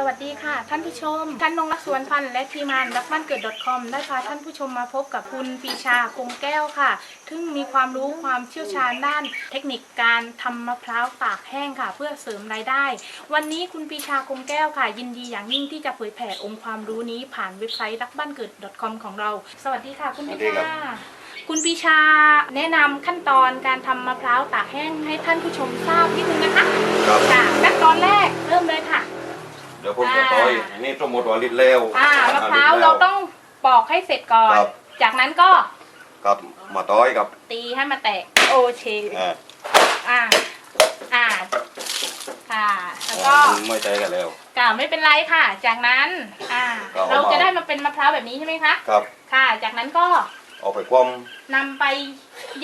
สวัสดีค่ะ ท่านผู้ชมท่านนงรักสวนพันธ์และทีมงานรักบ้านเกิด .com ได้พาท่านผู้ชมมาพบกับคุณปีชาคงแก้วค่ะซึ่งมีความรู้ความเชี่ยวชาญด้าน เทคนิคการทำมะพร้าวตากแห้งค่ะ เพื่อเสริมรายได้ วันนี้คุณปีชาคงแก้วค่ะ ยินดีอย่างยิ่งที่จะเผยแผ่องค์ความรู้นี้ผ่านเว็บไซต์รักบ้านเกิด .com ของเรา สวัสดีค่ะคุณปีสวัสดีครัชาบคุณปีชาแนะนำขั้นตอนการทำมะพร้าวตากแห้งให้ท่านผู้ชมทราบนิดนึงนะคะครับค่ะขั้นตอนแรกเริ่มเลยค่ะ เดี๋ยวผมจะต่อยอันนี้สมมติว่าลิตรแล้วอ่ามะพร้าวลิตเราต้องปอกให้เสร็จก่อนครับจากนั้นก็ครับมาต่อยกับ ตีให้มาแตกโอเคอ่าอ่าอ่าค่ะ แล้วก็มันไม่ใจกันแล้วกล่าวไม่เป็นไรค่ะ จากนั้นอ่าก็เอามาเราจะได้มาเป็นมะพร้าวแบบนี้ใช่ไหมคะครับ ค่ะ จากนั้นก็เอาไปคว่นำไป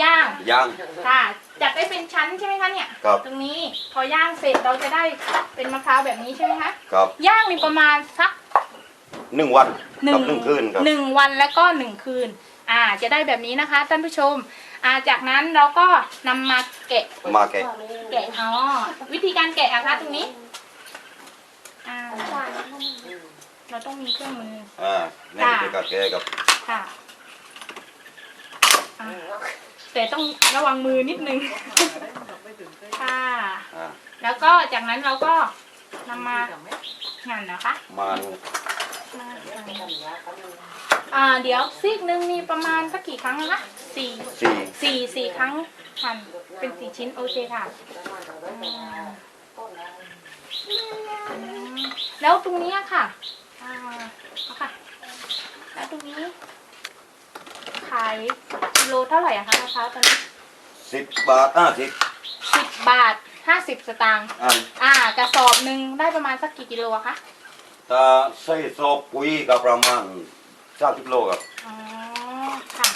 ย่างำย่างค่ะ จัดได้เป็นชั้นใช่ไหมคะเนี่ยครับ ตรงนี้พอย่างเสร็จเราจะได้เป็นมะพร้าวแบบนี้ใช่ไหมคะครับย่างนี่ประมาณสักหนึ่งวันหนึ่กังบหนึ่งคืนครับ หนึ่งวันแล้วก็หนึ่งคืน อ่า จะได้แบบนี้นะคะท่านผู้ชม อ่าจากนั้นเราก็นำมาแกะมาแกะแกะอ๋อวิธีการแกะอะคะตรงนี้อ่าเราต้องมีเครื่องมือ อ่านี่ค่ะคือการแกะกับค่ะอ่า แต่ต้องระวังมือนิดนึง ค่ะ อ่าแล้วก็จากนั้นเราก็นำมาหั่นนะคะมันมาหั่นอ่าเดี๋ยวซีกหนึ่งนี่ประมาณสักกี่ครั้งนะคะสี่สี่สี่สี่ครั้งหั่นเป็นสี่ชิ้นโอเคค่ะอืมอืมแล้วตรงเนี้ยค่ะอ่าเอาค่ะ แล้วตรงนี้ขายกิโลเท่าไหร่อะคะมะพร้าวตอนนี้สิบบาทห้าสิบสิบบาทห้าสิบสตางค์อันอ่ากระสอบหนึ่งได้ประมาณสักกี่กิโลอะคะถ้าใส่ซอบปุ๋ยก็ประมาณสามสิบโลครับอ๋อค่ะ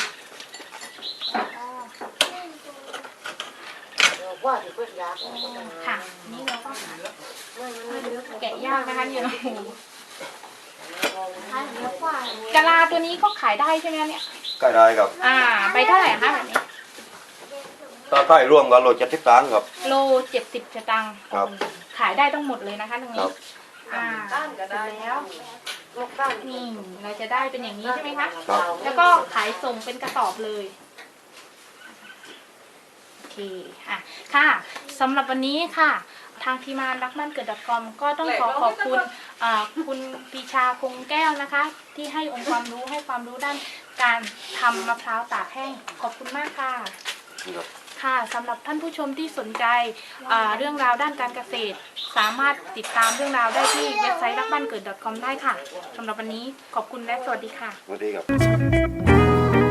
อ๋อค่ะ นี่เราก็หาแกะยากนะคะเนี่ยโอ้โหกะลาตัวนี้ก็ขายได้ใช่ไหมคะเนี่ย ก็ได้ครับอ่าใบเท่าไหร่อะคะแบบนี้ ถ้าใส่รวมกันโลเจ็ดสิบตังค์ครับ โลเจ็ดสิบสตังค์ครับ ขายได้ต้องหมดเลยนะคะตรงคนี้รับอ่าเสร็จแล้วนี่เราจะได้เป็นอย่างนี้ใช่ไหมคะ ครับแล้วก็ขายส่งเป็นกระสอบเลย โอเค อะ ค่ะ สำหรับวันนี้ค่ะ ทางทีมงานรักบ้านเกิด .com ก็ต้องขอขอบคุณอ่าคุณปีชาคงแก้วนะคะ ที่ให้องค์ความรู้ให้ความรู้ด้าน การทำมะพร้าวตากแห้ง ขอบคุณมากค่ะ ครับ ค่ะสำหรับท่านผู้ชมที่สนใจอ่าเรื่องราวด้านการเกษตร สามารถติดตามเรื่องราวได้ที่เว็บไซต์รักบ้านเกิด .com ได้ค่ะสำหรับวันนี้ขอบคุณและสวัสดีค่ะ สวัสดีครับ